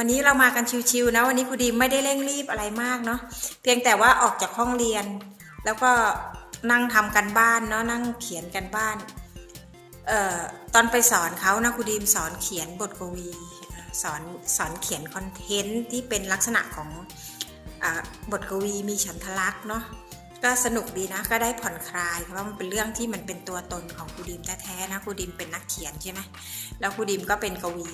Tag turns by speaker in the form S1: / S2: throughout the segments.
S1: วันนี้เรามากันชิวๆนะ วันนี้ครูดีมไม่ได้เร่งรีบอะไรมากเนาะเพียงแต่ว่าออกจากห้องเรียน แล้วก็นั่งทำกันบ้านเนาะนั่งเขียนกันบ้านเอ่อตอนไปสอนเขานะครูดีมสอนเขียนบทกวีสอนสอนเขียนคอนเทนต์ที่เป็นลักษณะของอบทกวีมีฉันทลักษณ์เนาะ ก็สนุกดีนะก็ได้ผ่อนคลายเพราะมันเป็นเรื่องที่มันเป็นตัวตนของครูดีมแท้ๆนะครูดีมเป็นนักเขียนใช่ไหมแล้วครูดีมก็เป็นกวี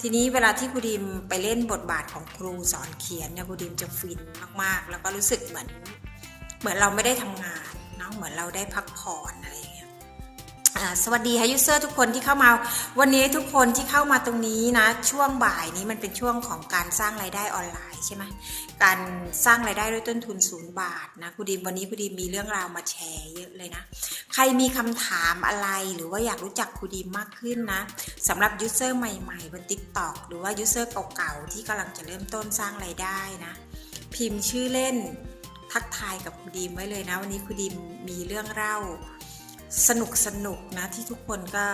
S1: ทีนี้เวลาที่ครูดิมไปเล่นบทบาทของครูสอนเขียนเนี่ยครูดิมจะฟินมากๆ แล้วก็รู้สึกเหมือน เหมือนเราไม่ได้ทำงานเนาะเหมือนเราได้พักผ่อนอะไรอย่างเงี้ย สวัสดีค่ะยูเซอร์ทุกคนที่เข้ามา วันนี้ทุกคนที่เข้ามาตรงนี้นะ ช่วงบ่ายนี้มันเป็นช่วงของการสร้างรายได้ออนไลน์ใช่ไหมการสร้างรายได้ด้วยต้นทุนศูนย์บาทนะครูดิมวันนี้ครูดิมมีเรื่องราวมาแชร์เยอะเลยนะ ใครมีคำถามอะไรหรือว่าอยากรู้จักครูดีมมากขึ้นนะสำหรับยูเซอร์ใหม่ๆบน TikTok หรือว่ายูเซอร์เก่าๆที่กำลังจะเริ่มต้นสร้างไรายได้นะ พิมพ์ชื่อเล่นทักทายกับครูดีมไว้เลยนะ วันนี้ครูดีมมีเรื่องเล่า สนุกสนุกนะที่ทุกคนก็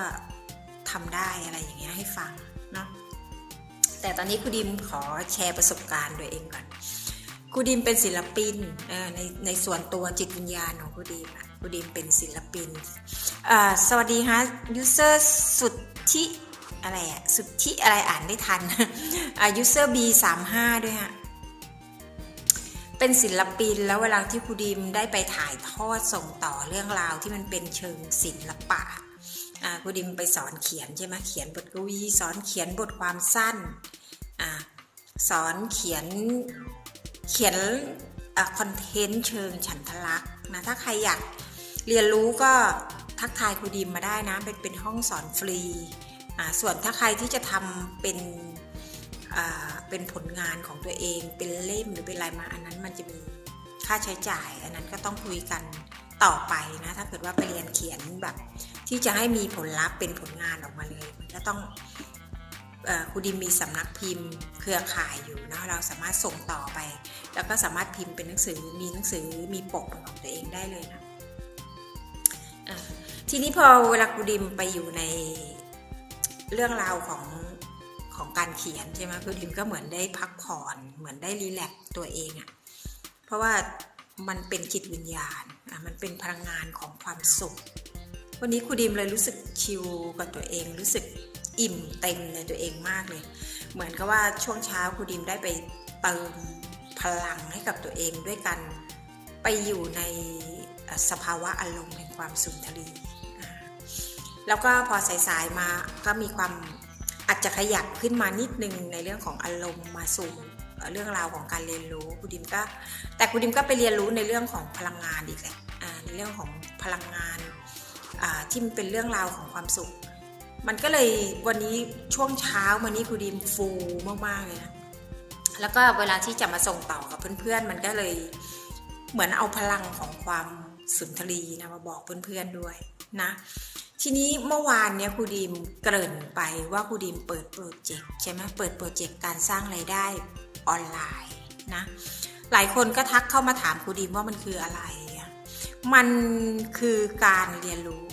S1: ทำได้อะไรอย่างเงี้ยให้ฟังเนาะแต่ตอนนี้ครูดิมขอแชร์ประสบการณ์ตัวเองก่อนครูดิมเป็นศิลปินในในส่วนตัวจิตวิญญาณของครูดิมอะครูดิมเป็นศิลปิน สวัสดีฮะยูเซอร์สุดที่อะไรอะสุดที่อะไรอ่านไม่ทันยูเซอร์ B สามห้าด้วยฮะ เป็นศิลปินแล้วเวลาที่ครูดิมได้ไปถ่ายทอดส่งต่อเรื่องราวที่มันเป็นเชิงศิลปะครูดิมไปสอนเขียนใช่ไหมเขียนบทกวีสอนเขียนบทความสั้นอสอนเขียนเขียนคอนเทนต์เชิงฉันทลักษณ์นะถ้าใครอยากเรียนรู้ก็ทักทายครูดิมมาได้นะเป็นเป็นห้องสอนฟรีส่วนถ้าใครที่จะทำเป็นอ่า เป็นผลงานของตัวเอง เป็นเล่มหรือเป็นอะไรมาอันนั้นมันจะมีค่าใช้จ่าย อันนั้นก็ต้องคุยกันต่อไปนะถ้าเกิดว่าไปเรียนเขียนแบบ ที่จะให้มีผลลัพธ์เป็นผลงานออกมาเลย มันก็ต้องครูดิมมีสำนักพิมพ์เครือข่ายอยู่นะเราสามารถส่งต่อไป แล้วก็สามารถพิมพ์เป็นหนังสือมีหนังสือมีปกของตัวเองได้เลยนะทีนี้พอเวลาครูดิมไปอยู่ในเรื่องราวของ ของการเขียนใช่ไหมครูดิมก็เหมือนได้พักผ่อน เหมือนได้รีแลกตัวเองอะ่ะเพราะว่ามันเป็นจิตวิญญาณอะมันเป็นพลังงานของความสุข วันนี้ครูดิมเลยรู้สึกชิลกับตัวเอง รู้สึกอิ่มเต็มในตัวเองมากเลย เหมือนกับว่าช่วงเช้าครูดิมได้ไปเติมพลังให้กับตัวเองด้วยกันไปอยู่ในสภาวะอารมณ์แห่งความสุนทรีแล้วก็พอสายๆมาก็มีความ อาจจะขยับขึ้นมานิดนึงในเรื่องของอารมณ์มาสู่เรื่องราวของการเรียนรู้ครูดิมก็ แต่ครูดิมก็ไปเรียนรู้ในเรื่องของพลังงานอีกแหละในเรื่องของพลังงานที่มันเป็นเรื่องราวของความสุข มันก็เลยวันนี้ช่วงเช้าวันนี้ครูดีมฟูมากๆเลยนะแล้วก็เวลาที่จะมาส่งต่อกับเพื่อนๆ มันก็เลยเหมือนเอาพลังของความสุนทรีนะมาบอกเพื่อนๆด้วยนะ ทีนี้เมื่อวานเนี้ยครูดีมเกริ่นไปว่าครูดีมเปิดโปรเจกต์ใช่ไหมเปิดโปรเจกต์การสร้างไรายได้ออนไลน์นะหลายคนก็ทักเข้ามาถามครูดีมว่ามันคืออะไร มันคือการเรียนรู้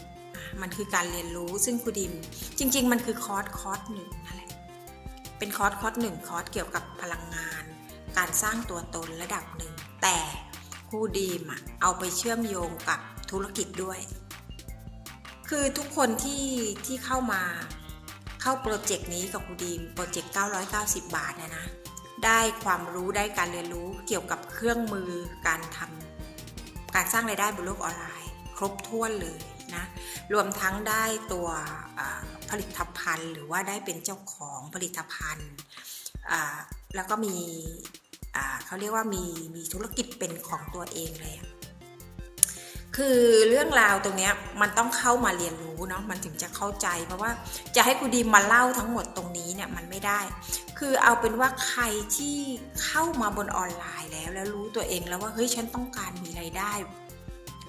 S1: มันคือการเรียนรู้ซึ่งครูดิม จริง ๆ มันคือคอร์สคอร์สหนึ่งนั่นแหละเป็นคอร์สคอร์สหนึ่งคอร์สเกี่ยวกับพลังงาน การสร้างตัวตนระดับหนึ่งแต่ครูดีมเอาไปเชื่อมโยงกับธุรกิจด้วย คือทุกคนที่ที่เข้ามาเข้าโปรเจกต์นี้กับครูดีมโปรเจกต์ 990 บาทนี่ยนะ ได้ความรู้ได้การเรียนรู้เกี่ยวกับเครื่องมือการทำการสร้างรายได้บนโลกออนไลน์ ครบถ้วนเลยนะ รวมทั้งได้ตัวผลิตภัณฑ์ หรือว่าได้เป็นเจ้าของผลิตภัณฑ์ แล้วก็มีเขาเรียกว่ามีมีธุรกิจเป็นของตัวเองเลย คือเรื่องราวตรงนี้มันต้องเข้ามาเรียนรู้เนาะมันถึงจะเข้าใจ เพราะว่าจะให้ครูดีมาเล่าทั้งหมดตรงนี้เนี่ยมันไม่ได้ คือเอาเป็นว่าใครที่เข้ามาบนออนไลน์แล้ว แล้วรู้ตัวเองแล้วว่าเฮ้ยฉันต้องการมีไรายได้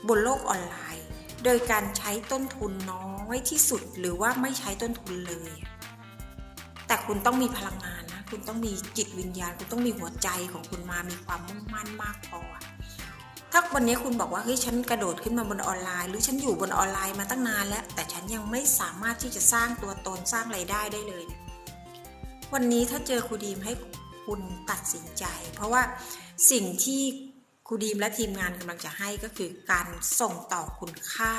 S1: บนโลกออนไลน์ โดยการใช้ต้นทุนน้อยที่สุดหรือว่าไม่ใช้ต้นทุนเลย แต่คุณต้องมีพลังงานนะคุณต้องมีจิตวิญญาณ คุณต้องมีหัวใจของคุณมามีความมุ่งมั่นมากพอ ถ้าวันนี้คุณบอกว่าเฮ้ยฉันกระโดดขึ้นมาบนออนไลน์ หรือฉันอยู่บนออนไลน์มาตั้งนานแล้ว แต่ฉันยังไม่สามารถที่จะสร้างตัวตนสร้างไรายได้ได้เลยวันนี้ถ้าเจอครูดีมให้คุณตัดสินใจ เพราะว่าสิ่งที่ครูดีมและทีมงานกำลังจะให้ก็คือการส่งต่อคุณค่า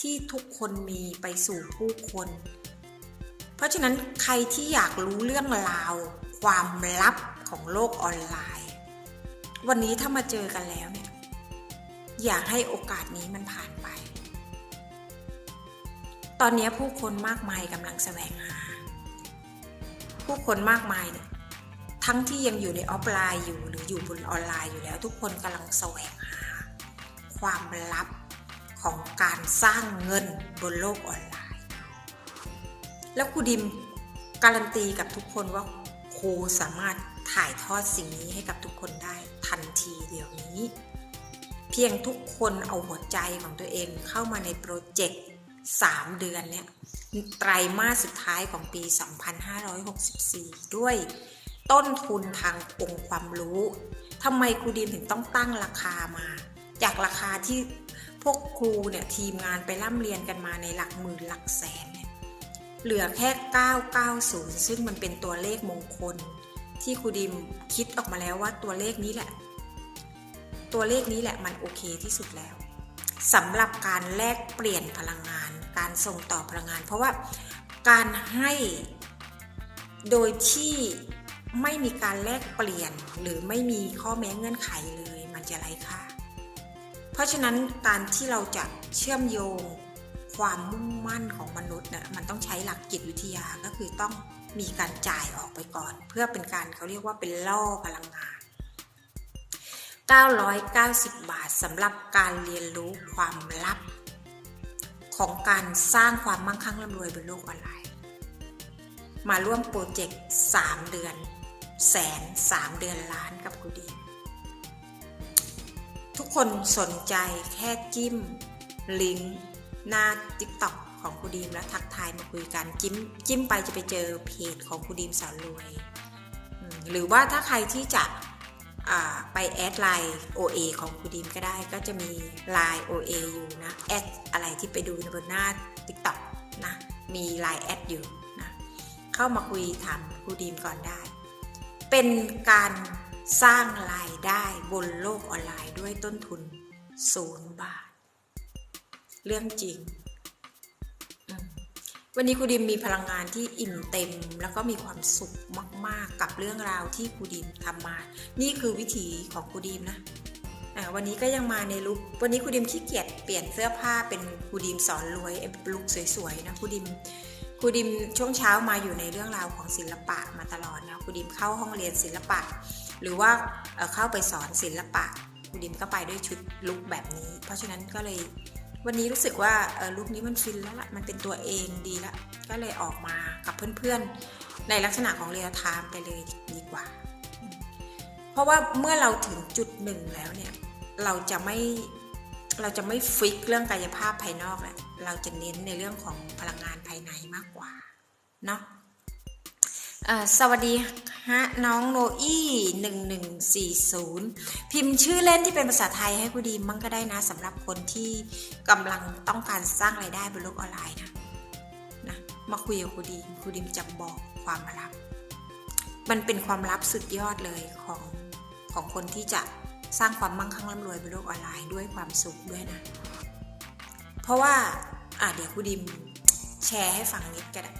S1: ที่ทุกคนมีไปสู่ผู้คน เพราะฉะนั้นใครที่อยากรู้เรื่องราว ความลับของโลกออนไลน์ วันนี้ถ้ามาเจอกันแล้วเนี่ย อยากให้โอกาสนี้มันผ่านไป ตอนนี้ผู้คนมากมายกำลังแสวงหา ผู้คนมากมายเนี่ยทั้งที่ยังอยู่ในออฟไลน์อยู่หรืออยู่บนออนไลน์อยู่แล้ว ทุกคนกำลังแสวงหา ความลับของการสร้างเงินบนโลกออนไลน์ แล้วครูดิมการันตีกับทุกคนว่าครูสามารถถ่ายทอดสิ่งนี้ให้กับทุกคนได้ทันทีเดี๋ยวนี้ เพียงทุกคนเอาหัวใจของตัวเองเข้ามาในโปรเจกต์3 เดือนเนี่ยไตรมาสสุดท้ายของปี 2564 ด้วยต้นทุนทางองค์ความรู้ทำไมครูดีมถึงต้องตั้งราคามา จากราคาที่พวกครูเนี่ยทีมงานไปร่ำเรียนกันมาในหลักหมื่นหลักแสนเนี่ยเหลือแค่ 990 ซึ่งมันเป็นตัวเลขมงคล ที่ครูดิมคิดออกมาแล้วว่าตัวเลขนี้แหละ ตัวเลขนี้แหละมันโอเคที่สุดแล้วสำหรับการแลกเปลี่ยนพลังงาน การส่งต่อพลังงาน เพราะว่าการให้โดยที่ไม่มีการแลกเปลี่ยนหรือไม่มีข้อแม้เงื่อนไขเลยมันจะไร้ค่า เพราะฉะนั้นการที่เราจะเชื่อมโยงความมุ่งมั่นของมนุษย์นะ่ะมันต้องใช้หลักจิตวิทยาก็คือต้องมีการจ่ายออกไปก่อน เพื่อเป็นการเขาเรียกว่าเป็นล่อพลังงาน 990 บาทสำหรับการเรียนรู้ความลับ ของการสร้างความมั่งคั่งร่ำรวยบนโลกออนไลน์ มาร่วมโปรเจกต์ 3 เดือน แสน 3 เดือนล้านกับกูดี ทุกคนสนใจแค่จิ้ม ลิงก์หน้า TikTok ของครูดีมแล้วทักทายมาคุยกันจิ้มจิ้มไปจะไปเจอเพจของครูดีมสอนรวย หรือว่าถ้าใครที่จะ ไปแอดไลน์ OA ของครูดีมก็ได้ก็จะมีไลน์ OA อยู่นะแอดอะไรที่ไปดูบนหน้า TikTok นะมีไลน์แอดอยู่นะเข้ามาคุยถามครูดีมก่อนได้ เป็นการสร้างรายได้บนโลกออนไลน์ด้วยต้นทุนศูนย์บาท เรื่องจริง วันนี้ครูดิมมีพลังงานที่อิ่มเต็ม แล้วก็มีความสุขมาก ๆ กับเรื่องราวที่ครูดิมทำมา นี่คือวิถีของครูดิมนะวันนี้ก็ยังมาในลุควันนี้ครูดิมขี้เกียจเปลี่ยนเสื้อผ้าเป็นครูดิมสอนรวยลุคสวยๆนะครูดิมครูดิมช่วงเช้ามาอยู่ในเรื่องราวของศิลปะมาตลอดนะครูดิมเข้าห้องเรียนศิลปะ หรือว่าเข้าไปสอนศิลปะครูดิมก็ไปด้วยชุดลุคแบบนี้ เพราะฉะนั้นก็เลย วันนี้รู้สึกว่าลุคนี้มันฟินแล้วละ่ะ มันเป็นตัวเองดีละ ก็เลยออกมากับเพื่อนๆ ในลักษณะของเรียลไทม์ไปเลยดีกว่า เพราะว่าเมื่อเราถึงจุดหนึ่งแล้วเนี่ย เราจะไม่ เราจะไม่ฟิกเรื่องกายภาพภายนอกแหละ เราจะเน้นในเรื่องของพลังงานภายในมากกว่า เนาะสวัสดี ฮะน้องโนอี้หนึ่งหนึ่งสี่ศูนย์พิมพ์ชื่อเล่นที่เป็นภาษาไทยให้คูดีมั่งก็ได้นะสำหรับคนที่กำลังต้องการสร้างไรายได้บนโลกออนไลน์นะนะมาคุยกับครูดีครูดีมจะบอกความลับ มันเป็นความลับสุดยอดเลยของของคนที่จะสร้างความมั่งคั่งร่ำรวยบนโลกออนไลน์ด้วยความสุขด้วยนะ เพราะว่าอะเดี๋ยวครูดิมแชร์ให้ฟังนิดก็ได้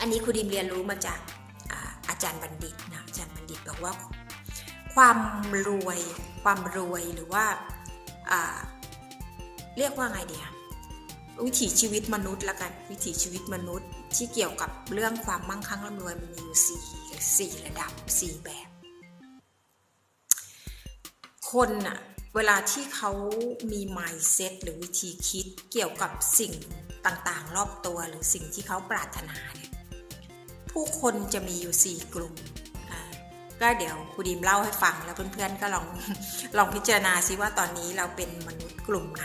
S1: อันนี้ครูดิมเรียนรู้มาจาก จารย์บัณฑิตนะอาจารย์บัณฑิตบอกว่า ความรวยความรวยหรือว่าเรียกว่าไงเดียวิถีชีวิตมนุษย์ละกันวิถีชีวิตมนุษย์ที่เกี่ยวกับเรื่องความมั่งคั่งร่ำรวยมันมีอยู่สี่สี่ระดับสี่แบบ คนอะเวลาที่เขามี mindset หรือวิธีคิดเกี่ยวกับสิ่งต่างๆ รอบตัวหรือสิ่งที่เขาปรารถนาเนี่ย ผู้คนจะมีอยู่ 4 กลุ่มก็เดี๋ยวครูดีมเล่าให้ฟังแล้วเพื่อนๆก็ลองลองพิจารณาซิว่าตอนนี้เราเป็นมนุษย์กลุ่มไหน